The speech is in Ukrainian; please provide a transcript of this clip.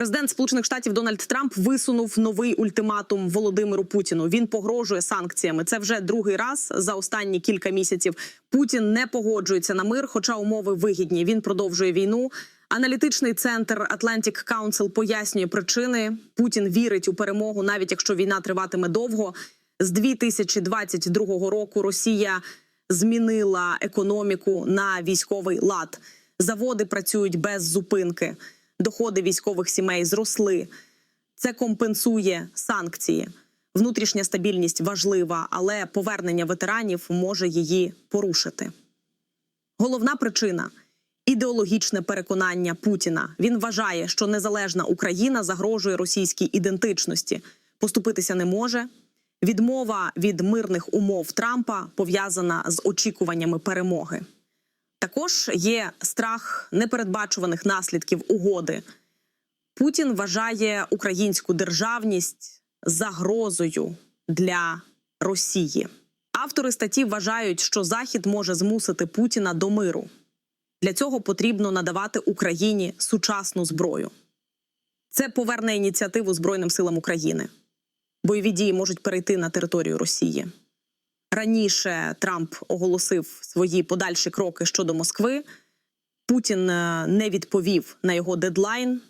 Президент Сполучених Штатів Дональд Трамп висунув новий ультиматум Володимиру Путіну. Він погрожує санкціями. Це вже другий раз за останні кілька місяців. Путін не погоджується на мир, хоча умови вигідні. Він продовжує війну. Аналітичний центр Atlantic Council пояснює причини. Путін вірить у перемогу, навіть якщо війна триватиме довго. З 2022 року Росія змінила економіку на військовий лад. Заводи працюють без зупинки. Доходи військових сімей зросли. Це компенсує санкції. Внутрішня стабільність важлива, але повернення ветеранів може її порушити. Головна причина ідеологічне переконання Путіна. Він вважає, що незалежна Україна загрожує російській ідентичності. Поступитися не може. Відмова від мирних умов Трампа пов'язана з очікуваннями перемоги. Також є страх непередбачуваних наслідків угоди. Путін вважає українську державність загрозою для Росії. Автори статті вважають, що Захід може змусити Путіна до миру. Для цього потрібно надавати Україні сучасну зброю. Це поверне ініціативу Збройним силам України. Бойові дії можуть перейти на територію Росії. Раніше Трамп оголосив свої подальші кроки щодо Москви. Путін е, не відповів на його дедлайн